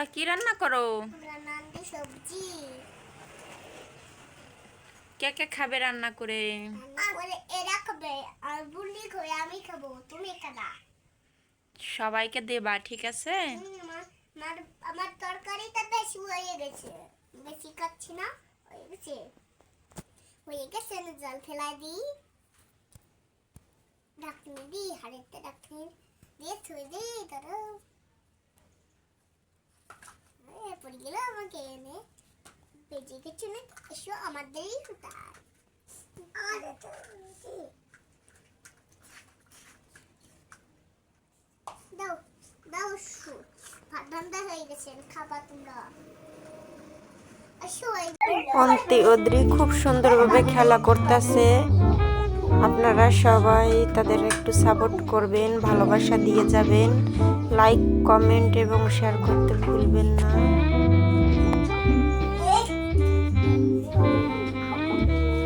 তোমরা কি রান্না করো? সবজি। কে কে খাবে রান্না করে? এরা খাবে আর বুন্দি খাবে আমি খাব তুমি খাবা। সবাইকে দেবা ঠিক আছে? আমার তরকারিটা বেশি হয়ে গেছে। বেশি খাচ্ছি না হয়ে গেছে। হয়ে গেছে জল ফেলাই দিই। ঢাকনি দিই হাড়িতে ঢাকনি দিয়ে থুই দিই ধরো। না এসো আমাদেরই আরে দাও দাও শু হয়ে গেছে খাবা তোমরা। অন্তি অদ্রি খুব সুন্দরভাবে খেলা করতেছে। আপনারা সবাই তাদের একটু সাপোর্ট করবেন, ভালোবাসা দিয়ে যাবেন। লাইক কমেন্ট এবং শেয়ার করতে ভুলবেন না।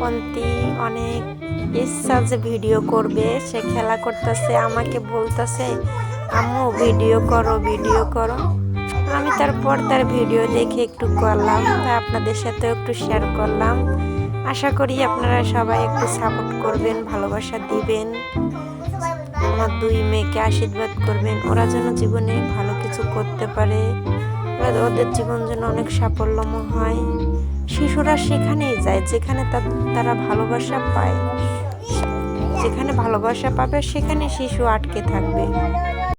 অন্তি অনেক ইচ্ছা যে ভিডিও করবে, সে খেলা করতেছে, আমাকে বলতেছে, আম্মু, ভিডিও করো ভিডিও করো। আমি তারপর তার ভিডিও দেখে একটু করলাম, তা আপনাদের সাথেও একটু শেয়ার করলাম। আশা করি আপনারা সবাই একটু সাপোর্ট করবেন, ভালোবাসা দিবেন। আমার দুই মেয়েকে আশীর্বাদ করবেন, ওরা যেন জীবনে ভালো কিছু করতে পারে। ওদের জীবন যেন অনেক সাফল্যময় হয়। শিশুরা সেখানেই যায় যেখানে তারা ভালোবাসা পায়। যেখানে ভালোবাসা পাবে সেখানে শিশু আটকে থাকবে।